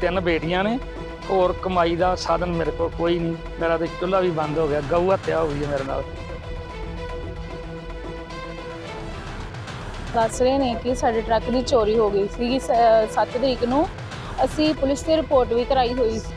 ਤਿੰਨ ਬੇਟੀਆਂ ਨੇ, ਹੋਰ ਕਮਾਈ ਦਾ ਸਾਧਨ ਮੇਰੇ ਕੋਲ ਕੋਈ ਨਹੀਂ। ਮੇਰਾ ਤੇ ਚੁੱਲ੍ਹਾ ਵੀ ਬੰਦ ਹੋ ਗਿਆ, ਗਊ ਹੱਤਿਆ ਹੋ ਗਈ ਹੈ ਮੇਰੇ ਨਾਲ। ਦੱਸ ਰਹੇ ਨੇ ਕਿ ਸਾਡੇ ਟਰੱਕ ਦੀ ਚੋਰੀ ਹੋ ਗਈ ਸੀਗੀ 7 ਤਰੀਕ ਨੂੰ। ਅਸੀਂ ਪੁਲਿਸ ਤੇ ਰਿਪੋਰਟ ਵੀ ਕਰਾਈ ਹੋਈ ਸੀ।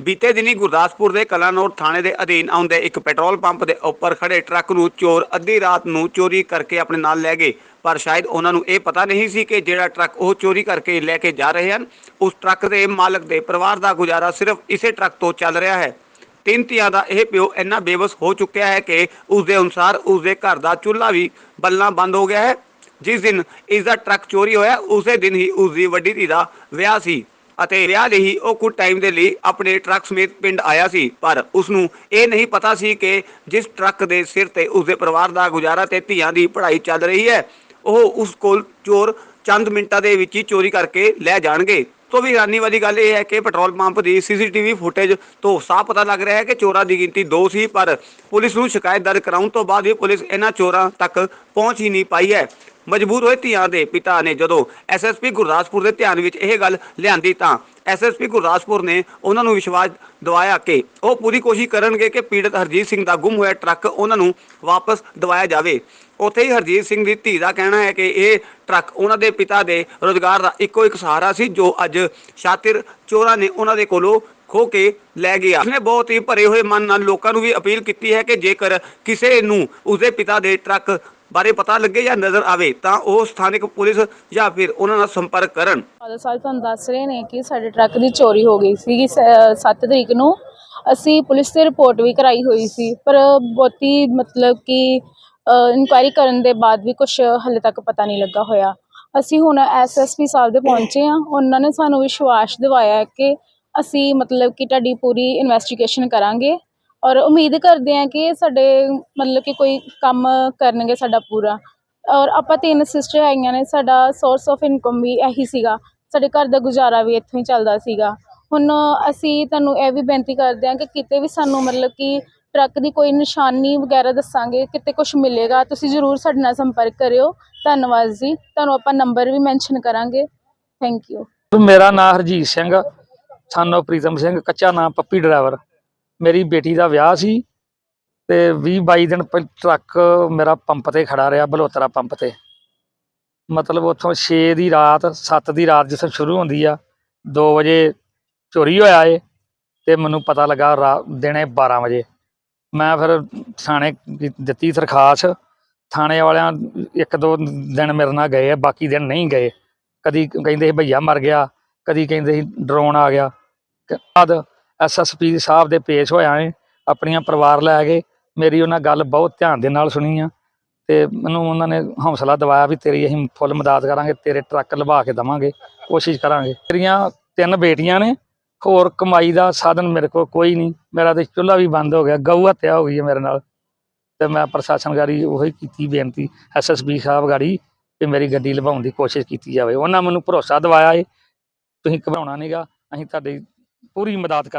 ਬੀਤੇ ਦਿਨੀ ਗੁਰਦਾਸਪੁਰ ਦੇ ਕਲਾਨੌਰ ਥਾਣੇ ਦੇ ਅਧੀਨ ਆਉਂਦੇ ਇੱਕ ਪੈਟਰੋਲ ਪੰਪ ਦੇ ਉੱਪਰ ਖੜੇ ਟਰੱਕ ਨੂੰ ਚੋਰ ਅੱਧੀ ਰਾਤ ਨੂੰ ਚੋਰੀ ਕਰਕੇ ਆਪਣੇ ਨਾਲ ਲੈ ਗਏ। ਪਰ ਸ਼ਾਇਦ ਉਹਨਾਂ ਨੂੰ ਇਹ ਪਤਾ ਨਹੀਂ ਸੀ ਕਿ ਜਿਹੜਾ ਟਰੱਕ ਉਹ ਚੋਰੀ ਕਰਕੇ ਲੈ ਕੇ ਜਾ ਰਹੇ ਹਨ। ਉਸ ਟਰੱਕ ਦੇ ਮਾਲਕ ਦੇ ਪਰਿਵਾਰ ਦਾ ਗੁਜ਼ਾਰਾ ਸਿਰਫ ਇਸੇ ਟਰੱਕ ਤੋਂ ਚੱਲ ਰਿਹਾ ਹੈ। ਤਿੰਨ ਧੀਆਂ ਦਾ ਇਹ ਪਿਓ ਇੰਨਾ ਬੇਵਸ ਹੋ ਚੁੱਕਿਆ ਹੈ ਕਿ ਉਸ ਦੇ ਅਨੁਸਾਰ ਉਸ ਦੇ ਘਰ ਦਾ ਚੁੱਲ੍ਹਾ ਵੀ ਬਲਣਾ ਬੰਦ ਹੋ ਗਿਆ ਹੈ। ਜਿਸ ਦਿਨ ਇਸ ਦਾ ਟਰੱਕ ਚੋਰੀ ਹੋਇਆ, ਉਸੇ ਦਿਨ ਹੀ ਉਸ ਦੀ ਵੱਡੀ ਧੀ ਦਾ ਵਿਆਹ ਸੀ। ਅਤੇ ਵਿਆਹ ਲਈ ਹੀ ਉਹ ਕੁਝ ਟਾਈਮ ਦੇ ਲਈ ਆਪਣੇ ਟਰੱਕ ਸਮੇਤ ਪਿੰਡ ਆਇਆ ਸੀ, ਪਰ ਉਸ ਨੂੰ ਇਹ ਨਹੀਂ ਪਤਾ ਸੀ ਕਿ ਜਿਸ ਟਰੱਕ ਦੇ ਸਿਰ ਤੇ ਉਸ ਦੇ ਪਰਿਵਾਰ ਦਾ ਗੁਜ਼ਾਰਾ ਤੇ ਧੀਆਂ ਦੀ ਪੜ੍ਹਾਈ ਚੱਲ ਰਹੀ ਹੈ, ਉਹ ਉਸ ਕੋਲ ਚੋਰ ਚੰਦ ਮਿੰਟਾਂ ਦੇ ਵਿੱਚ ਹੀ ਚੋਰੀ ਕਰਕੇ ਲੈ ਜਾਣਗੇ। ਤੋਂ ਵੀ ਹੈਰਾਨੀ ਵਾਲੀ ਗੱਲ ਇਹ ਹੈ ਕਿ ਪੈਟਰੋਲ ਪੰਪ ਦੀ ਸੀਸੀਟੀਵੀ ਫੁਟੇਜ ਤੋਂ ਸਾਫ਼ ਪਤਾ ਲੱਗ ਰਿਹਾ ਹੈ ਕਿ ਚੋਰਾਂ ਦੀ ਗਿਣਤੀ ਦੋ ਸੀ, ਪਰ ਪੁਲਿਸ ਨੂੰ ਸ਼ਿਕਾਇਤ ਦਰਜ ਕਰਾਉਣ ਤੋਂ ਬਾਅਦ ਵੀ ਪੁਲਿਸ ਇਹਨਾਂ ਚੋਰਾਂ ਤੱਕ ਪਹੁੰਚ ਹੀ ਨਹੀਂ ਪਾਈ ਹੈ। ਮਜਬੂਰ ਹੋਏ ਧੀਆਂ ਦੇ ਪਿਤਾ ਨੇ। ਜਦੋਂ ਐਸਐਸਪੀ ਗੁਰਦਾਸਪੁਰ ਦੇ ਧਿਆਨ ਵਿੱਚ ਇਹ ਗੱਲ ਲਿਆਂਦੀ ਤਾਂ ਐਸਐਸਪੀ ਗੁਰਦਾਸਪੁਰ ਨੇ ਉਹਨਾਂ ਨੂੰ ਵਿਸ਼ਵਾਸ ਦਿਵਾਇਆ ਕਿ ਉਹ ਪੂਰੀ ਕੋਸ਼ਿਸ਼ ਕਰਨਗੇ ਕਿ ਪੀੜਤ ਹਰਜੀਤ ਸਿੰਘ ਦਾ ਗੁੰਮ ਹੋਇਆ ਟਰੱਕ ਉਹਨਾਂ ਨੂੰ ਵਾਪਸ ਦਿਵਾਇਆ ਜਾਵੇ। ਉੱਥੇ ਹੀ ਹਰਜੀਤ ਸਿੰਘ ਦੀ ਧੀ ਦਾ ਕਹਿਣਾ ਹੈ ਕਿ ਇਹ ਟਰੱਕ ਉਹਨਾਂ ਦੇ ਪਿਤਾ ਦੇ ਰੋਜ਼ਗਾਰ ਦਾ ਇੱਕੋ ਇੱਕ ਸਹਾਰਾ ਸੀ, ਜੋ ਅੱਜ ਸ਼ਾਤਿਰ ਚੋਰਾਂ ਨੇ ਉਹਨਾਂ ਦੇ ਕੋਲੋਂ ਖੋ ਕੇ ਲੈ ਗਿਆ। ਉਸਨੇ ਬਹੁਤ ਹੀ ਭਰੇ ਹੋਏ ਮਨ ਨਾਲ ਲੋਕਾਂ ਨੂੰ ਵੀ ਅਪੀਲ ਕੀਤੀ ਹੈ ਕਿ ਜੇਕਰ ਕਿਸੇ ਨੂੰ ਉਸਦੇ ਪਿਤਾ ਦੇ ਟਰੱਕ ਬਾਰੇ ਪਤਾ ਲੱਗੇ ਜਾਂ ਨਜ਼ਰ ਆਵੇ ਤਾਂ ਉਹ ਸਥਾਨਕ ਪੁਲਿਸ ਜਾਂ ਫਿਰ ਉਹਨਾਂ ਨਾਲ ਸੰਪਰਕ ਕਰਨ। ਫਾਦਰ ਸਾਹਿਬ ਤੁਹਾਨੂੰ ਦੱਸ ਰਹੇ ਨੇ ਕਿ ਸਾਡੇ ਟਰੱਕ ਦੀ ਚੋਰੀ ਹੋ ਗਈ ਸੀ 7 ਤਰੀਕ ਨੂੰ। ਅਸੀਂ ਪੁਲਿਸ ਤੇ ਰਿਪੋਰਟ ਵੀ ਕਰਾਈ ਹੋਈ ਸੀ, ਪਰ ਬਹੁਤੀ ਮਤਲਬ ਕਿ ਇਨਕੁਆਇਰੀ ਕਰਨ ਦੇ ਬਾਅਦ ਵੀ ਕੁਝ ਹਲੇ ਤੱਕ ਪਤਾ ਨਹੀਂ ਲੱਗਾ ਹੋਇਆ। ਅਸੀਂ ਹੁਣ ਐਸਐਸਪੀ ਸਾਹਿਬ ਦੇ ਪਹੁੰਚੇ ਆ ਉਹਨਾਂ ਨੇ ਸਾਨੂੰ ਵਿਸ਼ਵਾਸ ਦਿਵਾਇਆ ਕਿ ਅਸੀਂ ਮਤਲਬ ਕਿ ਤੁਹਾਡੀ ਪੂਰੀ ਇਨਵੈਸਟੀਗੇਸ਼ਨ ਕਰਾਂਗੇ। ਔਰ ਉਮੀਦ ਕਰਦੇ ਹਾਂ ਕਿ ਸਾਡੇ ਮਤਲਬ ਕਿ ਕੋਈ ਕੰਮ ਕਰਨਗੇ ਸਾਡਾ ਪੂਰਾ। ਔਰ ਆਪਾਂ ਤਿੰਨ ਸਿਸਟਰ ਹੈਗੀਆਂ ਨੇ, ਸਾਡਾ ਸੋਰਸ ਆਫ ਇਨਕਮ ਵੀ ਇਹੀ ਸੀਗਾ। ਸਾਡੇ ਘਰ ਦਾ ਗੁਜ਼ਾਰਾ ਵੀ ਇੱਥੋਂ ਹੀ ਚੱਲਦਾ ਸੀਗਾ। ਹੁਣ ਅਸੀਂ ਤੁਹਾਨੂੰ ਇਹ ਵੀ ਬੇਨਤੀ ਕਰਦੇ ਹਾਂ ਕਿ ਕਿਤੇ ਵੀ ਸਾਨੂੰ ਮਤਲਬ ਕਿ ਟਰੱਕ ਦੀ ਕੋਈ ਨਿਸ਼ਾਨੀ ਵਗੈਰਾ ਦੱਸਾਂਗੇ, ਕਿਤੇ ਕੁਝ ਮਿਲੇਗਾ, ਤੁਸੀਂ ਜ਼ਰੂਰ ਸਾਡੇ ਨਾਲ ਸੰਪਰਕ ਕਰਿਓ। ਧੰਨਵਾਦ ਜੀ। ਤੁਹਾਨੂੰ ਆਪਾਂ ਨੰਬਰ ਵੀ ਮੈਂਸ਼ਨ ਕਰਾਂਗੇ। ਥੈਂਕ ਯੂ ਮੇਰਾ ਨਾਮ ਹਰਜੀਤ ਸਿੰਘ ਸਾਨੂੰ ਪ੍ਰੀਤਮ ਸਿੰਘ, ਕੱਚਾ ਨਾਮ ਪੱਪੀ ਡਰਾਈਵਰ ਮੇਰੀ ਬੇਟੀ ਦਾ ਵਿਆਹ ਸੀ ਤੇ 20 22 ਦਿਨ ਪਹਿ ਟਰੱਕ ਮੇਰਾ ਪੰਪ ਤੇ ਖੜਾ ਰਿਹਾ, ਬਲੋਤਰਾ ਪੰਪ ਤੇ। ਮਤਲਬ ਉੱਥੋਂ 6 ਦੀ ਰਾਤ 7 ਦੀ ਰਾਤ ਜਿਸ ਸ਼ੁਰੂ ਹੁੰਦੀ ਆ 2 ਵਜੇ ਚੋਰੀ ਹੋਇਆ ਏ ਤੇ ਮੈਨੂੰ ਪਤਾ ਲੱਗਾ ਰਾ- ਦਿਨੇ 12 ਵਜੇ। ਮੈਂ ਫਿਰ ਥਾਣੇ ਦਿੱਤੀ ਦਰਖਾਸਤ। ਥਾਣੇ ਵਾਲਿਆਂ ਇੱਕ ਦੋ ਦਿਨ ਮੇਰੇ ਨਾਲ ਗਏ ਆ ਬਾਕੀ ਦਿਨ ਨਹੀਂ ਗਏ। ਕਦੀ ਕਹਿੰਦੇ ਸੀ ਭਈਆ ਮਰ ਗਿਆ, ਕਦੀ ਕਹਿੰਦੇ ਸੀ ਡਰੋਨ ਆ ਗਿਆ। ਤੇ ਬਾਅਦ ਐਸਐਸਪੀ ਸਾਹਿਬ ਦੇ ਪੇਸ਼ ਹੋਇਆ ਏ, ਆਪਣੀਆਂ ਪਰਿਵਾਰ ਲੈ ਕੇ ਮੇਰੀ ਉਹਨਾਂ ਗੱਲ ਬਹੁਤ ਧਿਆਨ ਦੇ ਨਾਲ ਸੁਣੀ ਆ ਤੇ ਮੈਨੂੰ ਉਹਨਾਂ ਨੇ ਹੌਸਲਾ ਦਿਵਾਇਆ ਵੀ ਤੇਰੀ ਅਸੀਂ ਫੁੱਲ ਮਦਦ ਕਰਾਂਗੇ, ਤੇਰੇ ਟਰੱਕ ਲਵਾ ਕੇ ਦਵਾਂਗੇ, ਕੋਸ਼ਿਸ਼ ਕਰਾਂਗੇ। ਮੇਰੀਆਂ ਤਿੰਨ ਬੇਟੀਆਂ ਨੇ, ਹੋਰ ਕਮਾਈ ਦਾ ਸਾਧਨ ਮੇਰੇ ਕੋਲ ਕੋਈ ਨਹੀਂ। ਮੇਰਾ ਤੇ ਚੁੱਲ੍ਹਾ ਵੀ ਬੰਦ ਹੋ ਗਿਆ, ਗਊ ਹੱਤਿਆ ਹੋ ਗਈ ਹੈ ਮੇਰੇ ਨਾਲ। ਤੇ ਮੈਂ ਪ੍ਰਸ਼ਾਸਨ ਗਾੜੀ ਉਹੀ ਕੀਤੀ ਬੇਨਤੀ ਐਸਐਸਬੀ ਸਾਹਿਬ ਗਾੜੀ ਕਿ ਮੇਰੀ ਗੱਡੀ ਲਵਾਉਣ ਦੀ ਕੋਸ਼ਿਸ਼ ਕੀਤੀ ਜਾਵੇ। ਉਹਨਾਂ ਮੈਨੂੰ ਭਰੋਸਾ ਦਿਵਾਇਆ ਏ, ਤੁਸੀਂ ਘਬਰਾਉਣਾ ਨਹੀਂਗਾ ਅਸੀਂ ਤੁਹਾਡੀ ਪੂਰੀ ਮਦਦ ਕਰ